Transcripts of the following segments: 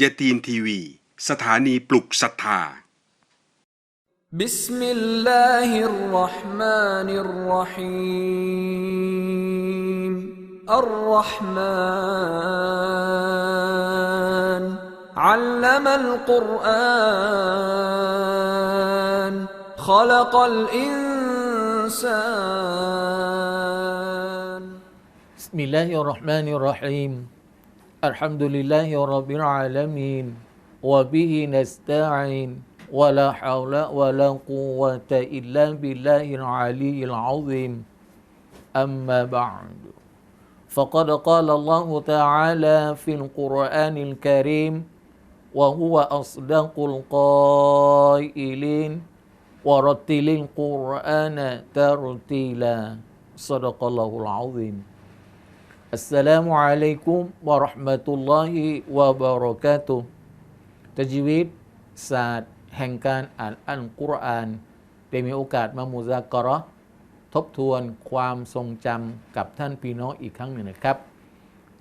ยาตีนทีวี สถานีปลุกศรัทธา بسم الله الرحمن الرحيم الرحمن علم القرآن خلق الإنسان بسم الله الرحمن الرحيم الحمد لله رب العالمين وبه نستعين ولا حول ولا قوة إلا بالله العلي العظيم. أما بعد فقد قال الله تعالى في القرآن الكريم وهو أصدق القائلين ورتل القرآن ترتيلا. صدق الله العظيم. อัสสลามุอะลัยกุมวะราะห์มะตุลลอฮิวะบะเราะกาตุตะจีวิศร์แห่การอ่าอัลกุรอานได้มีโอกาสมามูซากระทบทวนความทรงจำกับท่านพี่น้องอีกครั้งหนึ่งนะครับ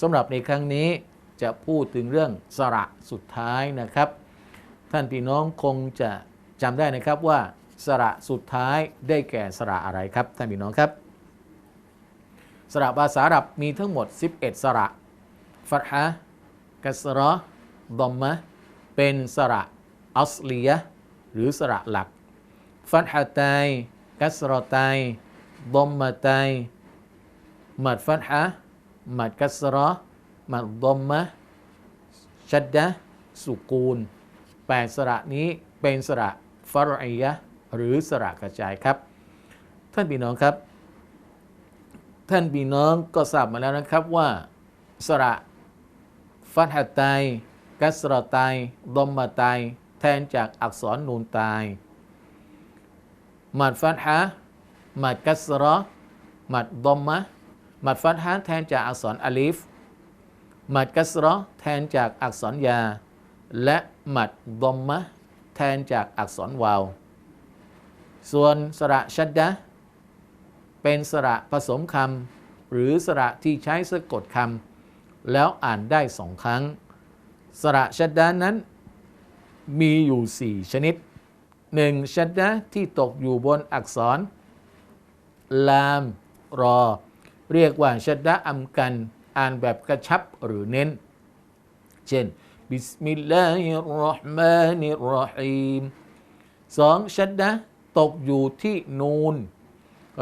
สำหรับในครั้งนี้จะพูดถึงเรื่องสระสุดท้ายนะครับ ท่านพี่น้องคงจะจำได้นะครับว่าสระสุดท้ายได้แก่สระอะไรครับ ท่านพี่น้องครับ สระภาษาอาหรับมีทั้งหมด 11 สระฟัตฮะกัสราะห์ดอมมะเป็นสระอัสลียะหรือสระหลัก ฟัตฮะไตยกัสราะห์ไตยดอมมะไตยมัดฟัตฮะมัดกัสราะห์มัดดอมมะชัดดะสุกูลแปดสระนี้เป็นสระฟารอียะหรือสระกระจายครับ ท่านพี่น้องครับ ท่านพี่น้องก็ทราบมาแล้วนะครับว่าสระฟัตฮะไตยกัสเราะไตยดอมมะไตยแทนจากอักษรนูนไตยมัดฟัตฮะมัดกัสระห์มัดดอมมะมัดฟัตฮะแทนจากอักษรอาลิฟมัดกัสระแทนจากอักษรยา และมัดดอมมะแทนจากอักษรวาว ส่วนสระชัดดะ เป็นสระผสมคำหรือสระที่ใช้สะกดคำแล้วอ่านได้สองครั้ง สระชัดดะห์นั้นมีอยู่ 4 ชนิด 1. ชัดดะที่ตกอยู่บนอักษร ลาม รอ เรียกว่าชัดดะอัมกัน อ่านแบบกระชับหรือเน้น เช่นบิสมิลลาฮิรราะห์มานิรราะฮีมสองชัดดะตกอยู่ที่นูน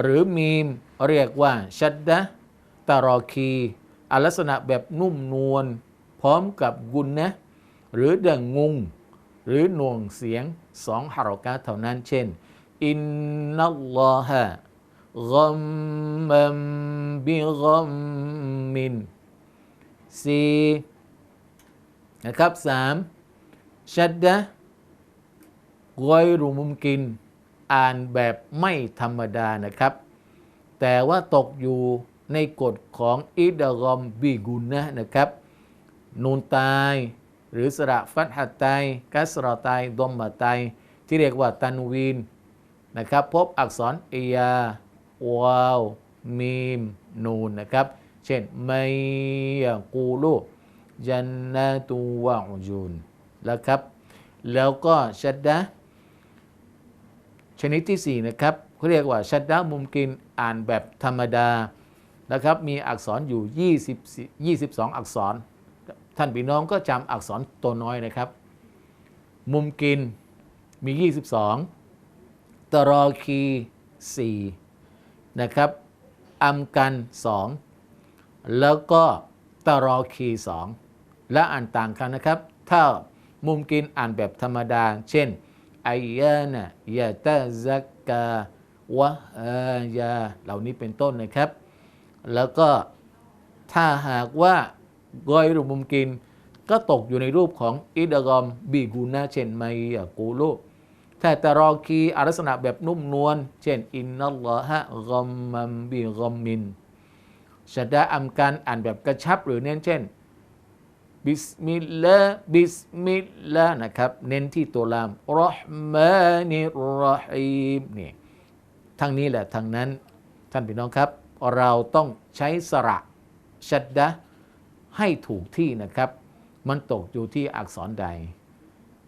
หรือมีมเรียกว่าชัดดะตารอคีอลักษณะแบบนุ่มนวลพร้อมกับกุนนะหรือเดังงุง หรือหน่วงเสียงสองฮารอกาเท่านั้นเช่นอินนัลลอฮะกัมมัมบิกัมมินสี่นะครับสามชัดดะห์กอยรุมุมกิน อ่านแบบไม่ธรรมดานะครับ แต่ว่าตกอยู่ในกฎของอิดรอมบีกุนนะนะครับ นูนตาย หรือสระฟัตฮัตไตยกัสรอไตยดอมมะไตยที่เรียกว่าตันวีนนะครับ พบอักษรเอียาวาวมีมนูนนะครับ เช่นไมยกูลูจันนาตูวะอุจูนแล้วครับ แล้วก็ชัดดะ ชนิดที่ 4 นะครับเขาเรียกว่าชัดดะมุมกินอ่านแบบธรรมดานะครับมีอักษรอยู่ 20 22 อักษร ท่านพี่น้องก็จำอักษรตัวน้อยนะครับ มุมกินมี 22 ตรอคี 4 นะครับ อัมกัน 2 แล้วก็ตรอคี 2 และอ่านต่างกันนะครับ ถ้ามุมกินอ่านแบบธรรมดา เช่น อายานะยะตะซักกาวะฮายาเหล่านี้เป็นต้นนะครับ แล้วก็ถ้าหากว่ากอยรุมุมกิน ก็ตกอยู่ในรูปของอิดะกอมบีกูนาเช่นไมยะกูลูถ้าตรอคีอาลักษณะแบบนุ่มนวลเช่นอินนัลลอฮะกอมมัมบีกอมมินชัดดะอัมการอ่านแบบกระชับหรือเน้นเช่น บิสมิลลาห์บิสมิลลาห์นะครับ เน้นที่ตัวลามรอห์มานิรเราะฮีมนี่ทั้งนี้แหละทั้งนั้น ท่านพี่น้องครับ เราต้องใช้สระชัดดะให้ถูกที่นะครับ มันตกอยู่ที่อักษรใด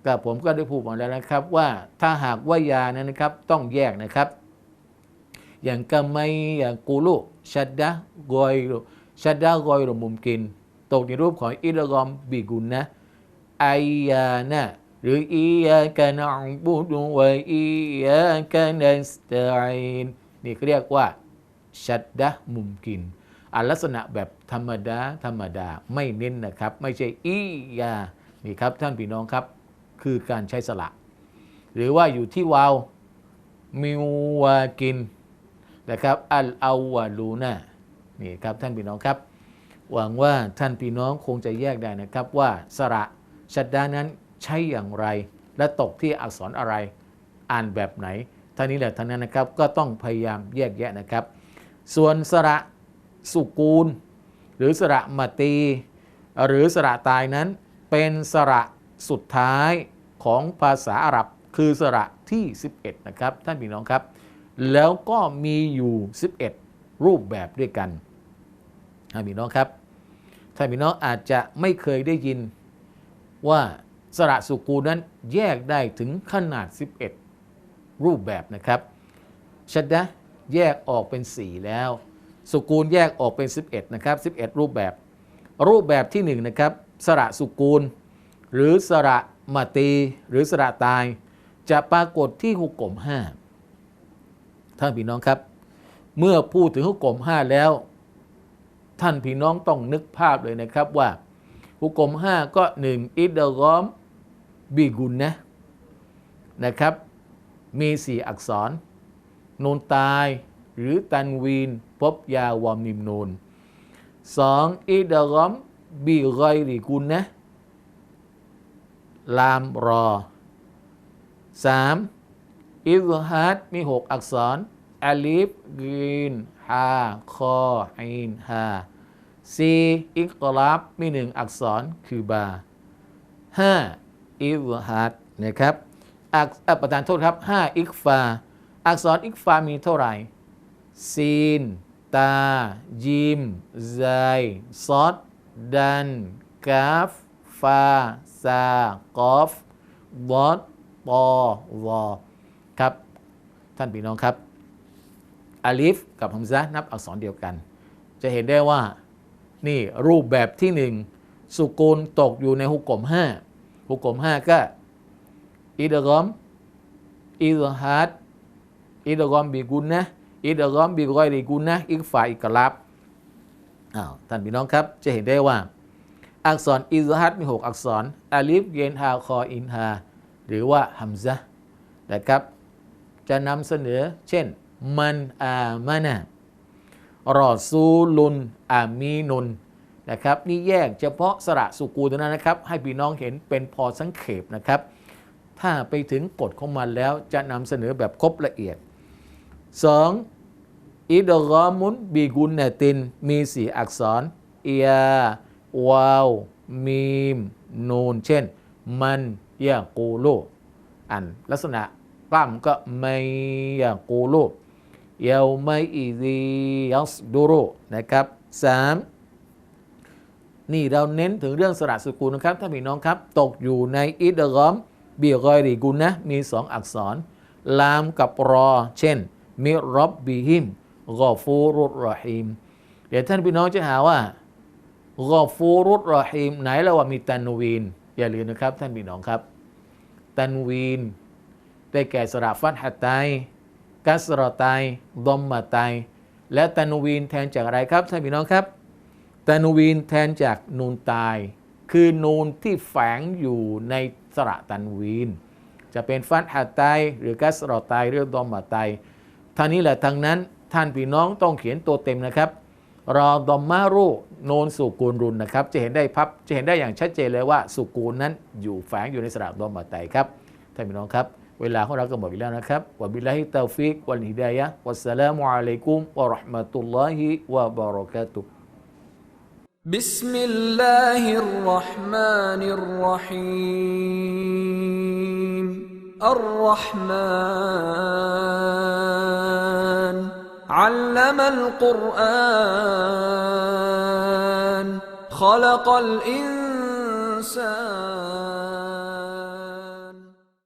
ก็ผมก็ได้พูดมาแล้วนะครับ ว่าถ้าหากว่ายานั้นนะครับ ต้องแยกนะครับ อย่างกะไมอย่างกูลุชัดดะกอยชัดดะกอยรมุมกิน ตกในรูปของอิดกอมบิกุนนะอายานะหรืออียากะนอุบุดุวะอียากะนัสตอินนี่เขาเรียกว่าชัดดะมุมกินอันลักษณะแบบธรรมดา ธรรมดาไม่เน้นนะครับ ไม่ใช่อียานี่ครับท่านพี่น้องครับคือการใช้สระหรือว่าอยู่ที่วาวมิวากินนะครับอัลอาวาลูนานี่ครับท่านพี่น้องครับ หวังว่าท่านพี่น้องคงจะแยกได้นะครับว่าสระชัดดานั้นใช้อย่างไร และตกที่อักษรอะไรอ่านแบบไหนท่านี้แหละท่านนั้นนะครับก็ต้องพยายามแยกแยะนะครับ ส่วนสระสุกูล หรือสระมาตี หรือสระตายนั้น เป็นสระสุดท้ายของภาษาอาหรับ คือสระที่ 11 นะครับ ท่านพี่น้องครับ แล้วก็มีอยู่ 11 รูปแบบด้วยกัน ท่านพี่น้องครับท่านพี่น้องอาจจะไม่เคยได้ยินว่าสระสุกูลนั้นแยกได้ถึงขนาด 11 รูปแบบนะครับชัดนะแยกออกเป็น 4 แล้ว สุกูลแยกออกเป็น 11 นะครับ 11 รูปแบบ รูปแบบที่1นะครับสระสุกูล หรือสระมาตีหรือสระตาย จะปรากฏที่หุกกลม5ท่านพี่น้องครับ เมื่อพูดถึงหุกกลม5แล้ว ท่านพี่น้องต้องนึกภาพเลยนะครับว่า หุกกลม5ก็1อิดดรอมบีกุนนะนะครับ มี4อักษร นูนตาย หรือตันวีนพบยาวอมนิมนูน 2. อิดรอมบีกอยริกุนนะลามรอ 3. อิซฮัดมี6อักษร อลิฟกีนฮาคออินฮา 4. อิกลับมี1อักษรคือบา 5. อิซฮัดนะครับอักอประธานโทษครับ5อิกฟา อักษรอิกฟามีเท่าไหร่ซีน ตา ยิมไซซอดดันกาฟฟาซากอฟบอดปอวอครับ ท่านพี่น้องครับ อาลิฟกับฮัมซะนับอักษรเดียวกัน จะเห็นได้ว่านี่รูปแบบที่หนึ่งสุกูลตกอยู่ในหุกกลมห้าหุกกลมห้าก็อิดกอมอิดฮัดอิดกอมบีกุนนะอิดกอมบีกอยรีกุนนะอิกฟายอิกลับอ้าวท่านพี่น้องครับจะเห็นได้ว่า อักษรอิซฮัดมี6อักษรอาลิฟเยนฮาคออินฮาหรือว่าฮัมซะนะครับ จะนำเสนอเช่น มันอามานะรอซูลุนอามีนุนนะครับนี่แยกเฉพาะสระสุกูเท่านั้นนะครับ ให้พี่น้องเห็นเป็นพอสังเขปนะครับ ถ้าไปถึงกฎของมันแล้วจะนำเสนอแบบครบละเอียด 2. อิดรอมุนบีกุนเนติน มีสี่อักษรเอียวาวมีมนูนเช่น มันยากูโลอันลักษณะกล้ำก็ไม่ยากูโล เยาวไมอีซียัสดูโรนะครับสามนี่เราเน้นถึงเรื่องสระสกุลนะครับท่านพี่น้องครับ ตกอยู่ในอิดรอมบีกอยรีกุลนะมีสองอักษร ลามกับรอ เช่น มิรบบิฮิมกอฟูรุรรอฮิมเดี๋ยวท่านพี่น้องจะหาว่ากอฟูรุรรอฮิมไหนแล้วว่ามีตันวีน อย่าลืมนะครับ ท่านพี่น้องครับ ตันวีนได้แก่สระฟัตฮัตไต กัสรอไตดอมมาไตและตันวีนแทนจากอะไรครับท่านพี่น้องครับตันวีนแทนจากนูนตาย คือนูนที่แฝงอยู่ในสระตันวีน จะเป็นฟัตฮัตไตหรือกัสรอไตหรือดอมมาไตท่านี้แหละทางนั้นท่านพี่น้องต้องเขียนตัวเต็มนะครับรอดอมมารุโนนสุกูลรุนนะครับ จะเห็นได้พับจะเห็นได้อย่างชัดเจนเลยว่าสุกูลนั้นอยู่แฝงอยู่ในสระดอมมาไตครับท่านพี่น้องครับ เวลาของเราก็หมดไปแล้วนะครับวะบิลลาฮิตาฟิกวัลฮิดายะฮ์วัสสลามุอะลัยกุมวะเราะห์มะตุลลอฮิวะบะเราะกาตุฮ์ بسم الله الرحمن الرحيم الرحمن علم القرآن خلق الإنسان مساء